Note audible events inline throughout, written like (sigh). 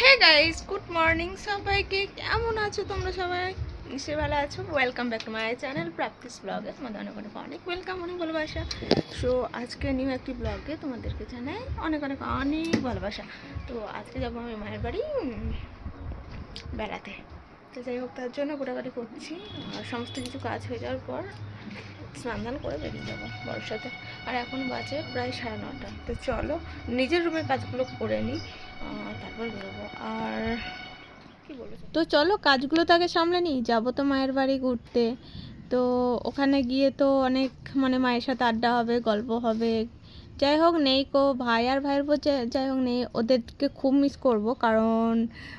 Hey guys good morning সবাইকে। কেমন আছো তোমরা সবাই? নিশ্চয়ই ভালো আছো। Welcome back to my channel practice ব্লগে তোমাদের অনেক অনেক অনেক ওয়েলকাম অনেক ভালোবাসা। সো আজকে নিউ একটি ব্লগে তোমাদেরকে জানাই অনেক অনেক অনেক ভালোবাসা। তো আজকে যাব আমি মায়ের বাড়ি বেড়াতে। তো যাই হোক, তার জন্য গোটাগাটি করছি। আর সমস্ত কিছু কাজ হয়ে যাওয়ার পর স্নান দান করে বেরিয়ে যাব বড়োর সাথে আর এখন বাজে প্রায় সাড়ে নটা। তো চলো, নিজের রুমের কাজগুলো করে নিই তারপর বেরোবো। আর তো চলো, কাজগুলো তো আগে সামলে নিই যাব তো মায়ের বাড়ি ঘুরতে। তো ওখানে গিয়ে তো অনেক মানে মায়ের সাথে আড্ডা হবে, গল্প হবে যাই হোক, নেই কো, ভাই আর ভাইয়ের বোন যাই হোক, নেই। ওদেরকে খুব মিস করব, কারণ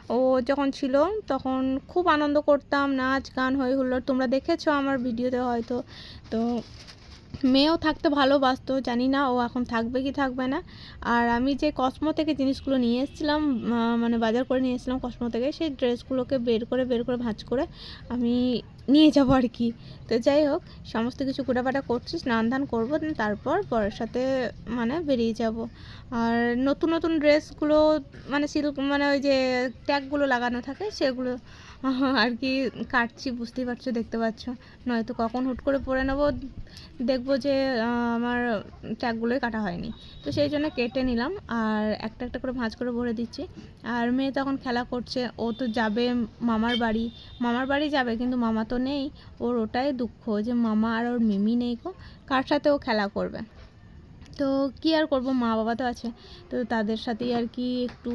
ও যখন ছিল তখন খুব আনন্দ করতাম, নাচ, গান হই হুল্লোড়। তোমরা দেখেছ আমার ভিডিওতে হয়তো। তো মেয়েও থাকতে ভালোবাসতো, জানি না ও এখন থাকবে কি থাকবে না। আর আমি যে কসমো থেকে জিনিসগুলো নিয়ে এসেছিলাম মানে বাজার করে নিয়ে এসেছিলাম কসমো থেকে, সেই ড্রেসগুলোকে বের করে বের করে ভাঁজ করে আমি নিয়ে যাব আর কি। তো যাই হোক, সমস্ত কিছু কুটাপাটা করছি, স্নান ধান করব তারপর বরের সাথে মানে বেরিয়ে যাব। আর নতুন নতুন ড্রেসগুলো মানে সিল্ক মানে ওই যে ট্যাগগুলো লাগানো থাকে, সেগুলো আর কি কাটছি, বুঝতেই পারছ, দেখতে পাচ্ছ। নয়তো কখন হুট করে পরে নেব, দেখব যে আমার ট্যাগগুলোই কাটা হয়নি। তো সেই জন্য কেটে নিলাম, আর একটা একটা করে ভাঁজ করে ভরে দিচ্ছি। আর মেয়ে তখন খেলা করছে, ও তো যাবে মামার বাড়ি। মামার বাড়ি যাবে, কিন্তু মামা তো নেই। ওর ওটাই দুঃখ যে মামা আর ওর মিমি নেই গো। কার সাথে ও খেলা করবে? তো কী আর করব? মা বাবা তো আছে। তো তাদের সাথেই আর কি একটু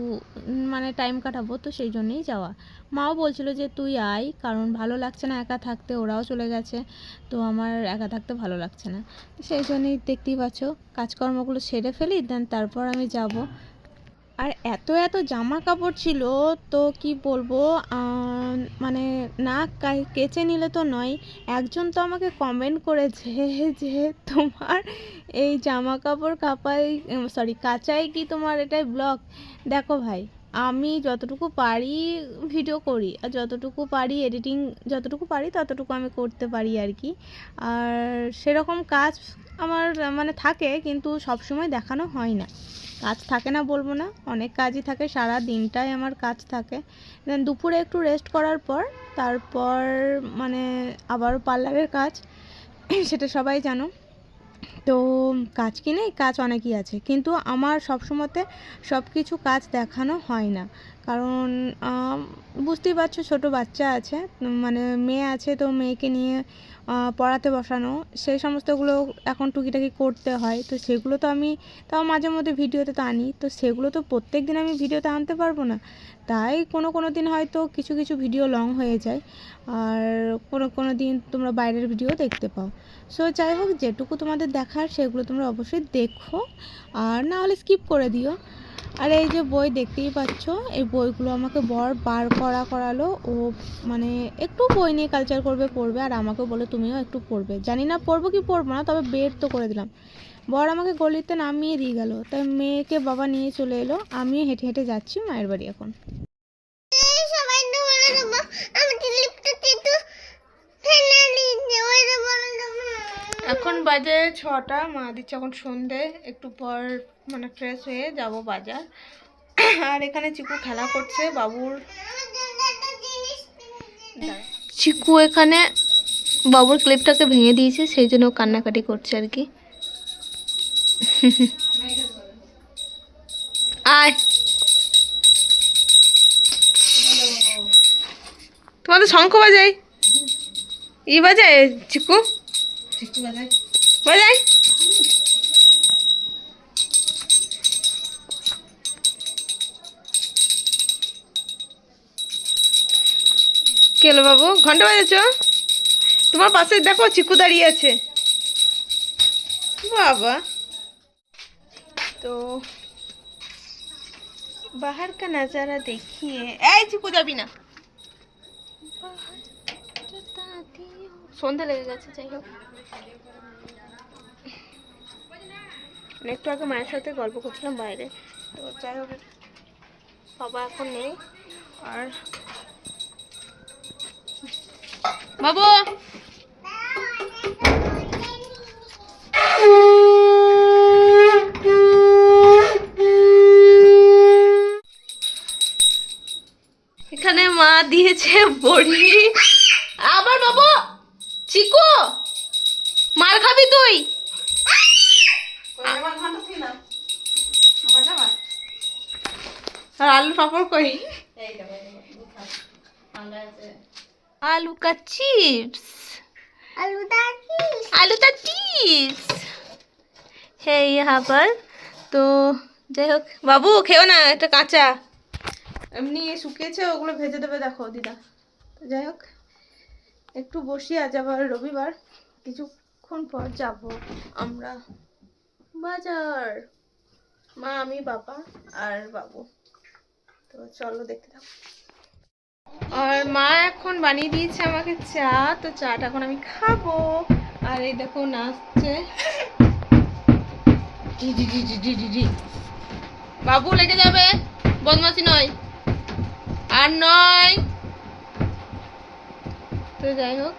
মানে টাইম কাটাবো, তো সেই জন্যেই যাওয়া। মাও বলছিল যে, তুই আয়, কারণ ভালো লাগছে না একা থাকতে, ওরাও চলে গেছে। তো আমার একা থাকতে ভালো লাগছে না। সেই জন্যই দেখতেই পাচ্ছ, কাজকর্মগুলো সেরে ফেলি দেন তারপর আমি যাব। আর এত এত জামা কাপড় ছিল তো কি বলব? মানে না কেচে নিলে তো নয়, একজন তো আমাকে কমেন্ট করেছে (laughs) যে তোমার এই জামা কাপড় কাপাই সরি কাচাই কি তোমার এটাই ব্লগ দেখো ভাই আমি যতটুকু পারি ভিডিও করি, আর যতটুকু পারি এডিটিং যতটুকু পারি ততটুকু আমি করতে পারি আর কি। আর সেরকম কাজ আমার মানে থাকে, কিন্তু সব সময় দেখানো হয় না। কাজ থাকে না বলব না, অনেক কাজই থাকে, সারা দিনটাই আমার কাজ থাকে। দেন দুপুরে একটু রেস্ট করার পর, তারপর মানে আবারও পার্লারের কাজ, সেটা সবাই জানো। তো কাজ কি নেই? কাজ অনেকই আছে। কিন্তু আমার সবসময়তে সব কিছু কাজ দেখানো হয় না। কারণ বুঝতেই পারছ ছোটো বাচ্চা আছে মানে মেয়ে আছে তো মেয়েকে নিয়ে পড়াতে বসানো, সেই সমস্তগুলো এখন টুকিটাকি করতে হয়। তো সেগুলো তো আমি, তাও মাঝে মধ্যে ভিডিওতে তো আনি, তো সেগুলো তো প্রত্যেক দিন আমি ভিডিওতে আনতে পারব না। তাই কোনো কোনো দিন হয়তো কিছু কিছু ভিডিও লং হয়ে যায়, আর কোনো কোনো দিন তোমরা বাইরের ভিডিও দেখতে পাও। সো যাই হোক, যেটুকু তোমাদের দেখার, সেগুলো তোমরা অবশ্যই দেখো, আর না হলে স্কিপ করে দিও। আর এই যে বই দেখতেই পাচ্ছ, এই বইগুলো আমাকে বর বার করা করালো। ও মানে একটু বই নিয়ে কালচার করবে, পড়বে, আর আমাকে বলে তুমিও একটু পড়বে। জানি না পড়ব কি পড়ব না, তবে বের তো করে দিলাম। বর আমাকে গলিতে নামিয়ে দিয়ে গেল। তাই মেয়েকে বাবা নিয়ে চলে এলো। আমিও হেঁটে হেঁটে যাচ্ছি মায়ের বাড়ি এখন সবাই বলে দেবো আমি ক্লিপটা একটু ফেনালি ওই বলে দেবো এখন বাজে ছটা মা দিচ্ছে এখন সন্ধে একটু পর মানে ফ্রেশ হয়ে যাব বাজার। আর এখানে চিকু খেলা করছে বাবুর চিকু এখানে বাবুর ক্লিপটাকে ভেঙে দিয়েছে সেই জন্য কান্নাকাটি করছে আর কি। আয়। তোমাদের শঙ্খ বাজাই? ই বাজায় চিকু? বাজাই কেলো বাবু? ঘণ্টা বাজাচ্ছ তোমার পাশে দেখো চিকু দাঁড়িয়ে আছে। বাবা। তো বাহার কা নজারা দেখিয়ে এই চিকু যাবি না। সন্ধে লেগে গেছে, যাই হোক। মানে একটু আগে মায়ের সাথে গল্প করছিলাম বাইরে, তো যাই হোক, বাবা এখন নেই। আর বাবু! এখানে মা দিয়েছে বড়ি। আবার বাবু! চিকু মার খাবি তুই? আর আলু পাপড় কই আলুকা চিপস। আলু আলুটা চিপস। হে ইহা তো যাই হোক, বাবু খেও না একটা কাঁচা। এমনি শুকিয়েছে, ওগুলো ভেজে দেবে, দেখো দিদা। যাই হোক। একটু বসি আজ আবার রবিবার, কিছুক্ষণ পর যাব আমরা বাজার। মা, আমি, বাবা আর বাবু। তো চলো দেখতে থাকো। আর মা এখন বানিয়ে দিয়েছে আমাকে চা, তো চাটা এখন আমি খাব। আর এই দেখো নাচছে। বাবু, লেগে যাবে। বদমাসি নয়। আর নয়। তো যাই হোক।